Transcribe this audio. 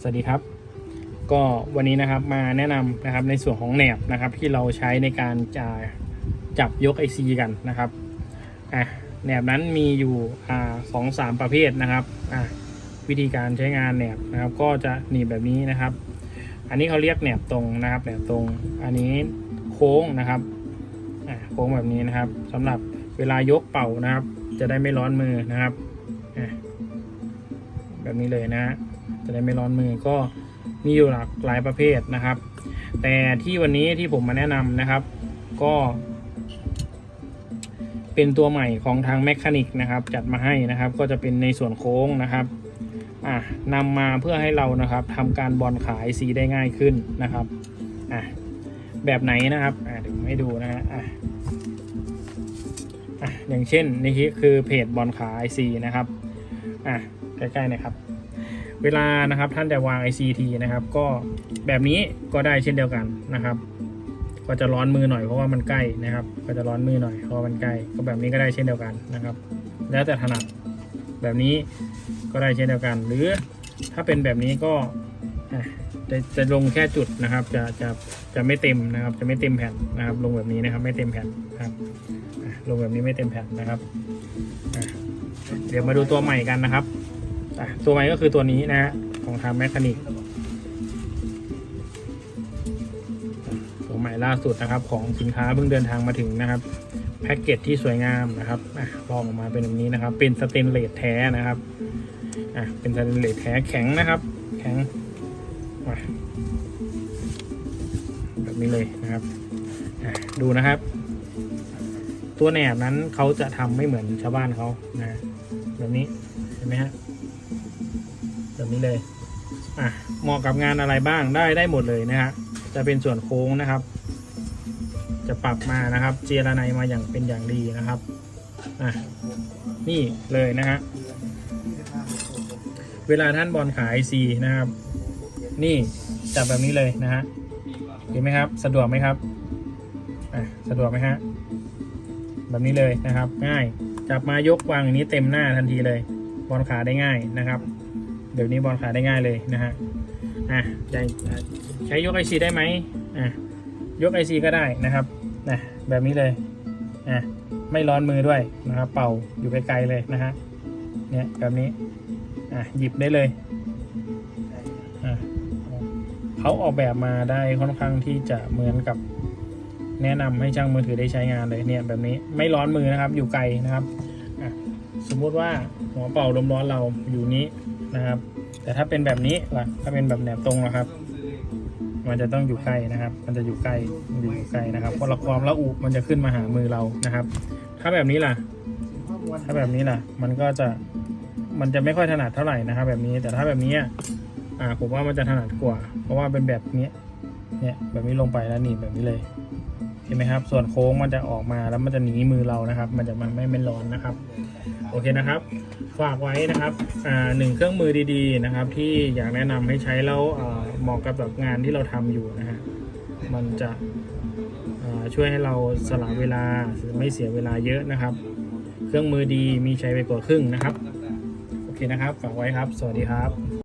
สวัสดีครับ ก็วันนี้นะครับมาแนะนำนะครับในส่วนของแหนบนะครับ ที่เราใช้ในการจะจับยก IC กันนะครับอะแหนบนั้นมีอยู่อ่าสองสามประเภทนะครับอะวิธีการใช้งานแหนบนะครับ ก็จะหนีบแบบนี้นะครับ อันนี้เขาเรียกแหนบตรงนะครับแหนบตรงอันนี้โค้งนะครับอะโค้งแบบนี้นะครับสำหรับเวลายกเป่านะครับ จะได้ไม่ร้อนมือนะครับอะ แบบนี้เลยนะฮะจะได้ไม่ร้อนมือก็มีอยู่หลากหลายประเภทนะครับ แต่ที่วันนี้ที่ผมมาแนะนำนะครับ ก็ เป็นตัวใหม่ของทางแมคานิกนะครับ จัดมาให้นะครับ ก็จะเป็นในส่วนโค้งนะครับอะนำมาเพื่อให้เรานะครับทำการบอลขายสีได้ง่ายขึ้นนะครับอะแบบไหนนะครับอะเดี๋ยวผมให้ดูนะฮะอะอะอย่างเช่นนี่คือเพจบอลขายสีนะครับอะ ใกล้ๆนะครับ เวลานะครับท่านจะวาง ICT นะครับ ก็แบบนี้ก็ได้เช่นเดียวกันนะครับ ก็จะร้อนมือหน่อยเพราะว่ามันใกล้นะครับ ก็จะร้อนมือหน่อยเพราะมันใกล้ก็แบบนี้ก็ได้เช่นเดียวกันนะครับ แล้วแต่ถนัดแบบนี้ก็ได้เช่นเดียวกัน หรือถ้าเป็นแบบนี้ก็จะจะลงแค่จุดนะครับ จะจะจะไม่เต็มนะครับ จะไม่เต็มแผ่นนะครับ ลงแบบนี้นะครับ ไม่เต็มแผ่นนะครับลงแบบนี้ไม่เต็มแผ่นนะครับ เดี๋ยวมาดูตัวใหม่กันนะครับ ตัวใหม่ก็คือตัวนี้นะฮะของทางแมคานิกตัวใหม่ล่าสุดนะครับ ของสินค้าเพิ่งเดินทางมาถึงนะครับแพ็กเกจที่สวยงามนะครับอะลองออกมาเป็นแบบนี้นะครับ เป็นสเตนเลสแท้นะครับอะเป็นสเตนเลสแท้แข็งนะครับ แข็งมาแบบนี้เลยนะครับอะดูนะครับ ตัวแหนบนั้นเขาจะทำไม่เหมือนชาวบ้านเขานะ แบบนี้เห็นไหมฮะ แบบนี้เลยอะเหมาะกับงานอะไรบ้างได้ได้หมดเลยนะฮะจะเป็นส่วนโค้งนะครับ จะปรับมานะครับ เจรไนมาอย่างเป็นอย่างดีนะครับอะนี่เลยนะฮะเวลาท่านบอลขายซีนะครับ นี่จับแบบนี้เลยนะฮะเห็นไหมครับ สะดวกไหมครับอะสะดวกไหมฮะแบบนี้เลยนะครับ ง่ายจับมายกวางอย่างนี้เต็มหน้าทันทีเลยบอลขาได้ง่ายนะครับ เดี๋ยวนี้บอลขาได้ง่ายเลยนะฮะอะใช้ยกไอซีได้ไหมอะยกไอซีก็ได้นะครับนะแบบนี้เลยอะไม่ร้อนมือด้วยนะครับเป่าอยู่ไกลๆเลยนะฮะเนี่ยแบบนี้อะหยิบได้เลยอะเขาออกแบบมาได้ค่อนข้างที่จะเหมือนกับแนะนำให้ช่างมือถือได้ใช้งานเลยเนี่ยแบบนี้ไม่ร้อนมือนะครับอยู่ไกลนะครับ สมมุติว่าหัวเป่าลมร้อนเราอยู่นี้นะครับ แต่ถ้าเป็นแบบนี้ล่ะถ้าเป็นแบบแนบตรงนะครับ มันจะต้องอยู่ใกล้นะครับ มันจะอยู่ใกล้มันจะอยู่ไกล้นะครับเพราะละความละอุมันจะขึ้นมาหามือเรานะครับ ถ้าแบบนี้ล่ะ ถ้าแบบนี้ล่ะ มันก็จะมันจะไม่ค่อยถนัดเท่าไหร่นะครับ แบบนี้แต่ถ้าแบบนี้อะอ่าผมว่ามันจะถนัดกว่า เพราะว่าเป็นแบบนี้เนี่ยแบบนี้ลงไปแล้วหนีบแบบนี้เลย เห็นไหมครับ ส่วนโค้งมันจะออกมาแล้วมันจะหนีมือเรานะครับ มันจะมันไม่ไม่ร้อนนะครับ โอเคนะครับ ฝากไว้นะครับหนึ่งเครื่องมือดีๆนะครับ ที่อยากแนะนำให้ใช้แล้วเหมาะกับแบบงานที่เราทำอยู่นะฮะมันจะช่วยให้เราสละเวลาไม่เสียเวลาเยอะนะครับ เครื่องมือดีมีใช้ไปกว่าครึ่งนะครับ โอเคนะครับ ฝากไว้ครับ สวัสดีครับ